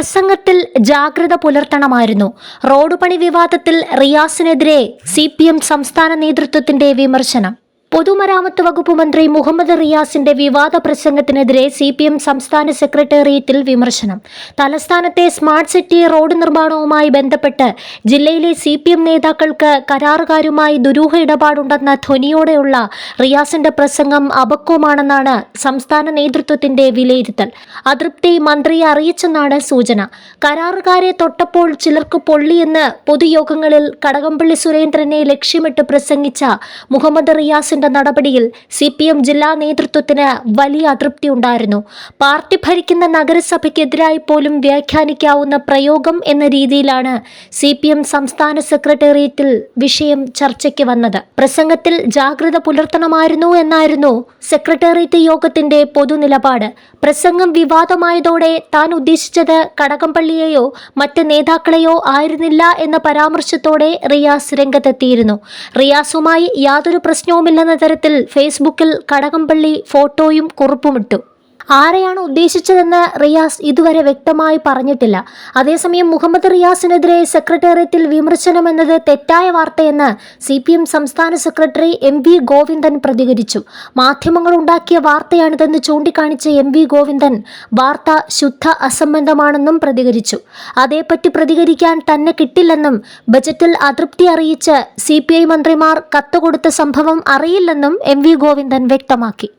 പ്രസംഗത്തിൽ ജാഗ്രത പുലർത്തണമായിരുന്നു. റോഡ് പണി വിവാദത്തിൽ റിയാസിനെതിരെ സി സംസ്ഥാന നേതൃത്വത്തിന്റെ വിമർശനം. പൊതുമരാമത്ത് വകുപ്പ് മന്ത്രി മുഹമ്മദ് റിയാസിന്റെ വിവാദ പ്രസംഗത്തിനെതിരെ സി പി എം സംസ്ഥാന സെക്രട്ടേറിയറ്റിൽ വിമർശനം. തലസ്ഥാനത്തെ സ്മാർട്ട് സിറ്റി റോഡ് നിർമ്മാണവുമായി ബന്ധപ്പെട്ട് ജില്ലയിലെ സി പി എം നേതാക്കൾക്ക് കരാറുകാരുമായി ദുരൂഹ ഇടപാടുണ്ടെന്ന ധ്വനിയോടെയുള്ള റിയാസിന്റെ പ്രസംഗം അപക്വമാണെന്നാണ് സംസ്ഥാന നേതൃത്വത്തിന്റെ വിലയിരുത്തൽ. അതൃപ്തി മന്ത്രിയെ അറിയിച്ചെന്നാണ് സൂചന. കരാറുകാരെ തൊട്ടപ്പോൾ ചിലർക്ക് പൊള്ളിയെന്ന് പൊതുയോഗങ്ങളിൽ കടകംപള്ളി സുരേന്ദ്രനെ ലക്ഷ്യമിട്ട് പ്രസംഗിച്ച മുഹമ്മദ് റിയാസിന്റെ നടപടിയിൽ സി പി എം ജില്ലാ നേതൃത്വത്തിന് വലിയ അതൃപ്തി ഉണ്ടായിരുന്നു. പാർട്ടി ഭരിക്കുന്ന നഗരസഭയ്ക്കെതിരായി പോലും വ്യാഖ്യാനിക്കാവുന്ന പ്രയോഗം എന്ന രീതിയിലാണ് സി പി എം സംസ്ഥാന സെക്രട്ടേറിയറ്റിൽ വിഷയം ചർച്ചയ്ക്ക് വന്നത്. പ്രസംഗത്തിൽ ജാഗ്രത പുലർത്തണമായിരുന്നു എന്നായിരുന്നു സെക്രട്ടേറിയറ്റ് യോഗത്തിന്റെ പൊതുനിലപാട്. പ്രസംഗം വിവാദമായതോടെ താൻ ഉദ്ദേശിച്ചത് കടകംപള്ളിയെയോ മറ്റ് നേതാക്കളെയോ ആയിരുന്നില്ല എന്ന പരാമർശത്തോടെ റിയാസ് രംഗത്തെത്തിയിരുന്നു. റിയാസുമായി യാതൊരു പ്രശ്നവുമില്ലെന്ന തരത്തിൽ ഫേസ്ബുക്കിൽ കടകംപള്ളി ഫോട്ടോയും കുറിപ്പുമിട്ടു ആരെയാണ് ഉദ്ദേശിച്ചതെന്ന് റിയാസ് ഇതുവരെ വ്യക്തമായി പറഞ്ഞിട്ടില്ല. അതേസമയം മുഹമ്മദ് റിയാസിനെതിരെ സെക്രട്ടേറിയറ്റിൽ വിമർശനം എന്നത് തെറ്റായ വാർത്തയെന്ന് സി പി എം സംസ്ഥാന സെക്രട്ടറി എം വി ഗോവിന്ദൻ പ്രതികരിച്ചു. മാധ്യമങ്ങൾ ഉണ്ടാക്കിയ വാർത്തയാണിതെന്ന് ചൂണ്ടിക്കാണിച്ച എം വി ഗോവിന്ദൻ വാർത്ത ശുദ്ധ അസംബന്ധമാണെന്നും പ്രതികരിച്ചു. അതേപ്പറ്റി പ്രതികരിക്കാൻ തന്നെ കിട്ടില്ലെന്നും ബജറ്റിൽ അതൃപ്തി അറിയിച്ച് സി മന്ത്രിമാർ കത്ത് കൊടുത്ത സംഭവം അറിയില്ലെന്നും എം വി ഗോവിന്ദൻ വ്യക്തമാക്കി.